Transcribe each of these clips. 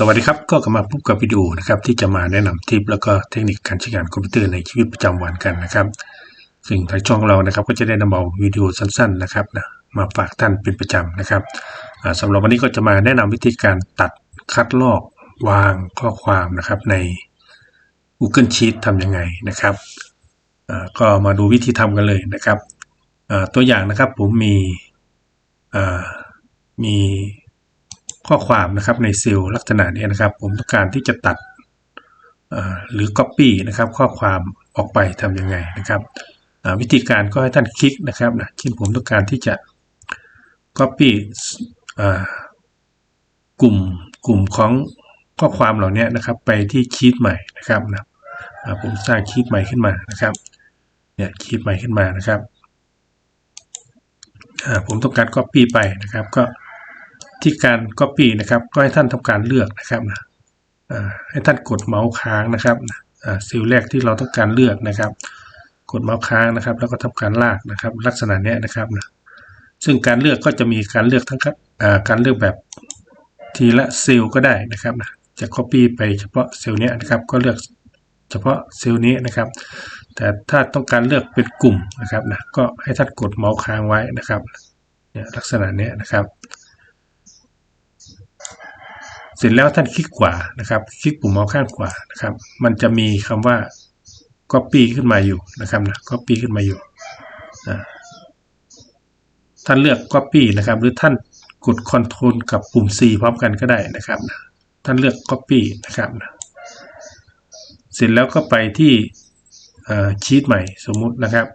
สวัสดีครับ ก็กลับมาพบกับวิดีโอนะครับที่จะมาแนะนำทิปแล้วก็เทคนิคการใช้งานคอมพิวเตอร์ในชีวิตประจำวันกันนะครับ ซึ่งทางช่องเรานะครับก็จะได้นำเอาวิดีโอสั้นๆนะครับนะมาฝากท่านเป็นประจำนะครับอ่าสำหรับวันนี้ก็จะมาแนะนำวิธีการตัดคัดลอกวางข้อความนะครับใน Google Sheet ทำยังไงนะครับก็มาดูวิธีทำกันเลยนะครับตัวอย่างนะครับผมมีมี ข้อความนะครับในเซลล์ลักษณะนี้นะครับ ผมต้องการที่จะตัดหรือ Copy นะครับ ข้อความออกไปทำยังไงนะครับวิธีการก็ให้ท่านคลิกนะครับนะเช่นผมต้องการที่จะ Copy อ่ากลุ่มกลุ่มของข้อความเหล่านี้นะครับ ไปที่ชีตใหม่นะครับนะผมสร้างชีตใหม่ขึ้นมานะครับเนี่ยชีตใหม่ขึ้นมานะครับผมต้องการ Copy ไปนะครับ ก็ ที่การ Copy นะครับ ก็ให้ท่านทำการเลือกนะครับนะให้ท่านกดเมาส์ค้างนะครับเซลล์แรกที่เราต้องการเลือกนะครับ กดเมาส์ค้างนะครับ แล้วก็ทำการลากนะครับ ลักษณะนี้นะครับนะซึ่งการเลือกก็จะมีการเลือกทั้งการเลือกแบบทีละเซลล์ก็ได้นะครับนะจะ Copy ไปเฉพาะเซลล์นี้นะครับ ก็เลือกเฉพาะเซลล์นี้นะครับ แต่ถ้าต้องการเลือกเป็นกลุ่มนะครับนะก็ให้ท่านกดเมาส์ค้างไว้นะครับเนี่ยลักษณะนี้นะครับ เสร็จแล้วท่านคลิกขวานะครับ คลิกปุ่มเมาส์ข้างขวานะครับ มันจะมีคำว่า copy ขึ้นมาอยู่นะครับนะ copy ขึ้นมาอยู่ท่านเลือก copy นะครับ หรือท่านกด Ctrl กับปุ่ม C พร้อมกันก็ได้นะครับนะท่านเลือก copy นะครับนะเสร็จแล้วก็ไปที่ชีตใหม่สมมุตินะครับ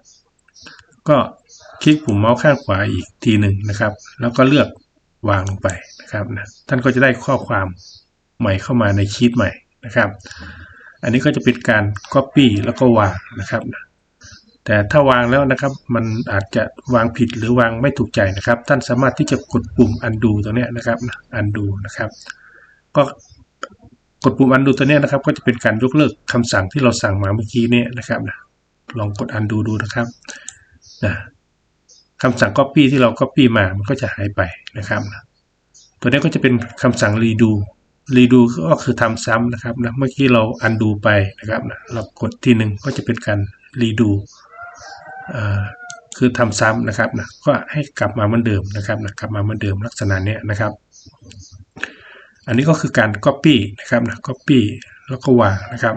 ก็คลิกปุ่มเมาส์ข้างขวาอีกทีหนึ่งนะครับ แล้วก็เลือก วางลงไปนะครับนะท่านก็จะได้ข้อความใหม่เข้ามาในชีตใหม่นะครับ อันนี้ก็จะเป็นการ Copy แล้วก็วางนะครับนะแต่ถ้าวางแล้วนะครับมันอาจจะวางผิดหรือวางไม่ถูกใจนะครับ ท่านสามารถที่จะกดปุ่ม undo ตรงนี้นะครับ undo นะครับ ก็กดปุ่ม undo ตัวนี้นะครับ ก็จะเป็นการยกเลิกคำสั่งที่เราสั่งมาเมื่อกี้เนี่ยนะครับนะลองกด undo ดูนะครับนะ คำสั่ง copy ที่เรา copy มา มันก็จะหายไปนะครับ ตัวนี้ก็จะเป็นคำสั่ง redo redo ก็คือทำซ้ำนะครับนะ เมื่อกี้เรา undo ไปนะครับนะ เรากดทีหนึ่งก็จะเป็นการ redo คือทำซ้ำนะครับนะ ก็ให้กลับมาเหมือนเดิมนะครับนะ กลับมาเหมือนเดิมลักษณะนี้นะครับ อันนี้ก็คือการ Copy นะครับนะ Copy แล้วก็วางนะครับ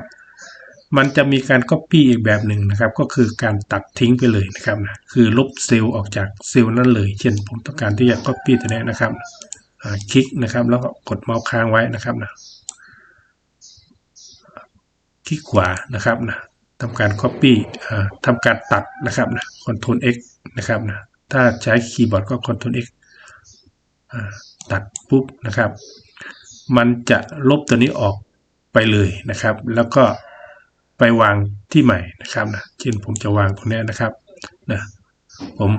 มันจะมีการ Copy อีกแบบหนึ่งนะครับ ก็คือการตัดทิ้งไปเลยนะครับนะคือลบเซลล์ออกจากเซลล์นั้นเลย เช่นผมต้องการที่จะ Copy ตัวนี้นะครับคลิกนะครับ แล้วก็กดเมาส์ค้างไว้นะครับนะคลิกขวานะครับนะทำการ Copy อ่าทำการตัดนะครับนะ Ctrl X นะครับนะถ้าใช้คีย์บอร์ดก็ Ctrl X อ่าตัดปุ๊บนะครับ มันจะลบตัวนี้ออกไปเลยนะครับ แล้วก็ ไปวางที่ใหม่นะครับนะเช่นผมจะวางตรงนี้นะครับนะผม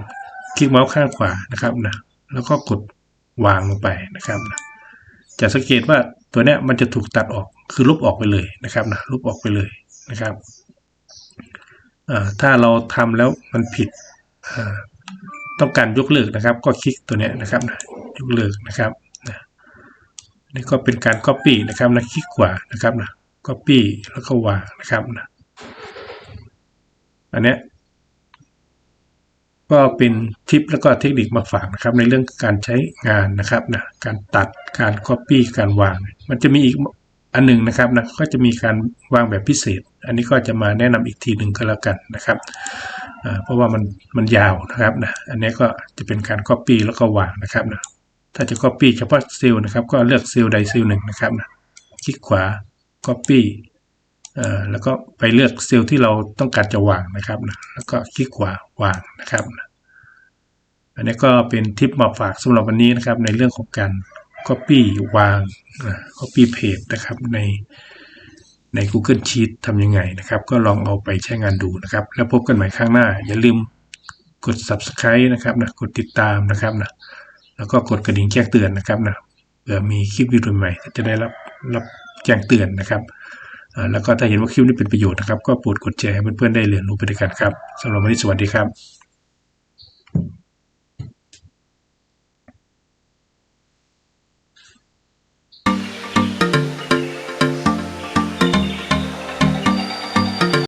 คลิกเมาส์ข้างขวานะครับนะแล้วก็กดวางลงไปนะครับนะจะสังเกตว่าตัวเนี้ยมันจะถูกตัดออกคือลบออกไปเลยนะครับนะลบออกไปเลยนะครับอ่าถ้าเราทำแล้วมันผิดอ่าต้องการยกเลิกนะครับ ก็คลิกตัวเนี้ยนะครับนะยกเลิกนะครับนะนี่ก็เป็นการ Copy นะครับนะคลิกขวานะครับนะ Copy แล้วก็วางนะครับนะอันเนี้ยก็เป็นทิปแล้วก็เทคนิคมาฝากนะครับ ในเรื่องการใช้งานนะครับนะการตัดการ Copy การวาง มันจะมีอีกอันหนึ่งนะครับนะก็จะมีการวางแบบพิเศษ อันนี้ก็จะมาแนะนำอีกทีหนึ่งก็แล้วกันนะครับเพราะว่ามันมันยาวนะครับนะอันนี้ก็จะเป็นการ Copy แล้วก็วางนะครับนะถ้าจะ Copy เฉพาะเซลล์นะครับ ก็เลือกเซลล์ใดเซลล์หนึ่งนะครับนะคลิกขวา Copy เอ่อแล้วก็ไปเลือกเซลล์ที่เราต้องการจะวางนะครับนะแล้วก็คลิกขวาวางนะครับนะอันนี้ก็เป็นทิปมาฝากสำหรับวันนี้นะครับในเรื่องของการ Copy วางอ่า Copy Page นะครับในใน Google Sheet ทำยังไงนะครับ ก็ลองเอาไปใช้งานดูนะครับ แล้วพบกันใหม่ครั้งหน้า อย่าลืมกด Subscribe นะครับนะกดติดตามนะครับนะแล้วก็กดกระดิ่งแจ้งเตือนนะครับนะเผื่อมีคลิปวิดีโอใหม่จะได้รับ รับแจ้งเตือนนะครับแล้วก็ถ้าเห็นว่าคลิปนี้เป็นประโยชน์นะครับ ก็โปรดกดแชร์ให้เพื่อนๆได้เรียนรู้ไปด้วยกันครับสำหรับวันนี้สวัสดีครับ